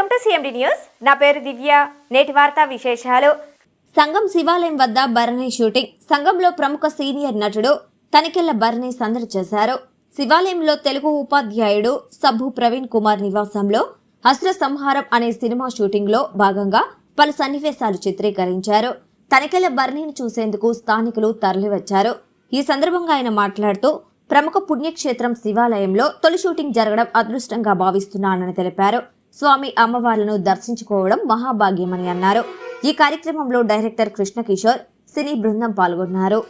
CMD news. నా పేరు దివ్య. నేటి వార్తా విశేషాలు. సంఘం శివాలయం వద్ద భరణి షూటింగ్. సంఘంలో ప్రముఖ సీనియర్ నటుడు తనికెళ్ళ భరణి సందడి చేశారు. శివాలయంలో తెలుగు ఉపాధ్యాయుడు సబ్బు ప్రవీణ్ కుమార్ నివాసంలో అస్త్ర సంహారం అనే సినిమా షూటింగ్లో భాగంగా పలు సన్నివేశాలు చిత్రీకరించారు. తనికెళ్ళ భరణిని చూసేందుకు స్థానికులు తరలివచ్చారు. ఈ సందర్భంగా ఆయన మాట్లాడుతూ ప్రముఖ పుణ్యక్షేత్రం శివాలయంలో తొలి షూటింగ్ జరగడం అదృష్టంగా భావిస్తున్నానని తెలిపారు. స్వామి అమ్మవార్లను దర్శించుకోవడం మహాభాగ్యమని అన్నారు. ఈ కార్యక్రమంలో డైరెక్టర్ కృష్ణ కిషోర్ సినీ బృందం పాల్గొన్నారు.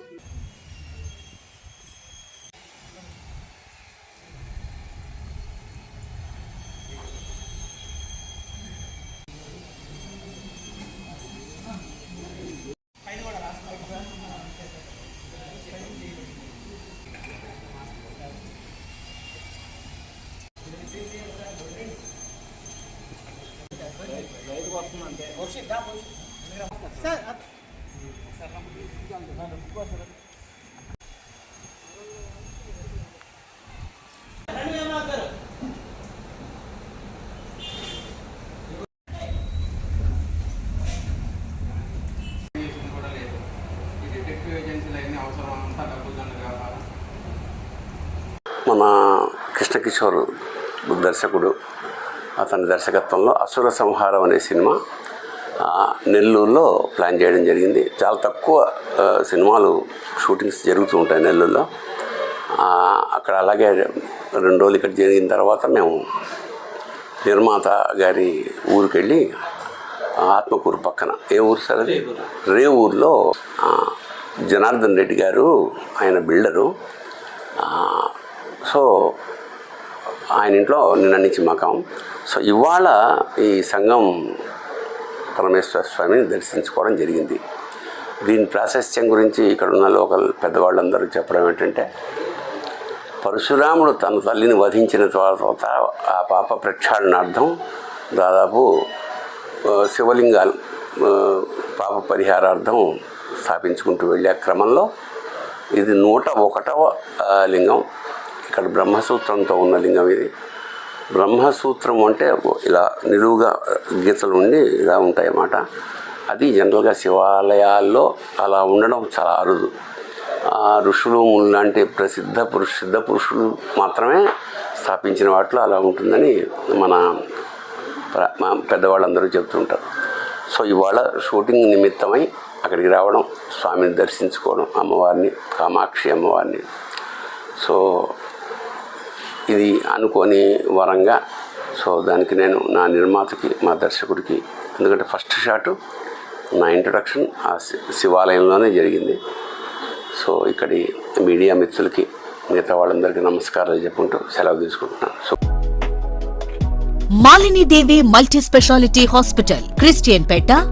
మన కృష్ణకిషోర్ దర్శకుడు అతని దర్శకత్వంలో అసుర సంహారం అనే సినిమా నెల్లూరులో ప్లాన్ చేయడం జరిగింది. చాలా తక్కువ సినిమాలు షూటింగ్స్ జరుగుతూ ఉంటాయి నెల్లూరులో. అక్కడ అలాగే రెండు రోజులు ఇక్కడ జరిగిన తర్వాత మేము నిర్మాత గారి ఊరికి వెళ్ళి ఆత్మకూరు పక్కన. ఏ ఊరు సార్ అది? రే ఊర్లో జనార్దన్ రెడ్డి గారు ఆయన బిల్డరు. సో ఆయన ఇంట్లో నిన్న నుంచి మకాం. సో ఇవాళ ఈ సంఘం పరమేశ్వర స్వామిని దర్శించుకోవడం జరిగింది. దీని ప్రాశస్త్యం గురించి ఇక్కడ ఉన్న లోకల్ పెద్దవాళ్ళందరూ చెప్పడం ఏంటంటే పరశురాముడు తన తల్లిని వధించిన తర్వాత ఆ పాప ప్రక్షాళనార్థం దాదాపు శివలింగాలు పాప పరిహారార్థం స్థాపించుకుంటూ వెళ్ళే క్రమంలో ఇది నూట ఒకటవ లింగం. ఇక్కడ బ్రహ్మసూత్రంతో ఉన్న లింగం ఇది. బ్రహ్మసూత్రం అంటే ఇలా నిలువుగా గీతలు ఉండి ఇలా ఉంటాయన్నమాట. అది జనరల్గా శివాలయాల్లో అలా ఉండడం చాలా అరుదు. ఆ ఋషులు లాంటి ప్రసిద్ధ పురుష సిద్ధ పురుషులు మాత్రమే స్థాపించిన వాటిలో అలా ఉంటుందని మన మా పెద్దవాళ్ళందరూ చెప్తుంటారు. సో ఇవాళ షూటింగ్ నిమిత్తమై అక్కడికి రావడం స్వామిని దర్శించుకోవడం అమ్మవారిని కామాక్షి అమ్మవారిని. సో ఇది అనుకోని వరంగా. సో దానికి నేను నా నిర్మాతకి మా దర్శకుడికి ఎందుకంటే ఫస్ట్ షాటు నా ఇంట్రడక్షన్ ఆ శి- శివాలయంలోనే జరిగింది. సో ఇక్కడి మీడియా మిత్రులకి మిగతా వాళ్ళందరికీ నమస్కారాలు చెప్పుకుంటూ సెలవు తీసుకుంటున్నాను. So Malinidevi multi speciality hospital Christian Peta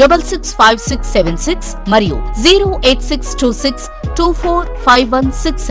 double six five six seven six మరియు zero eight six two six two four five one six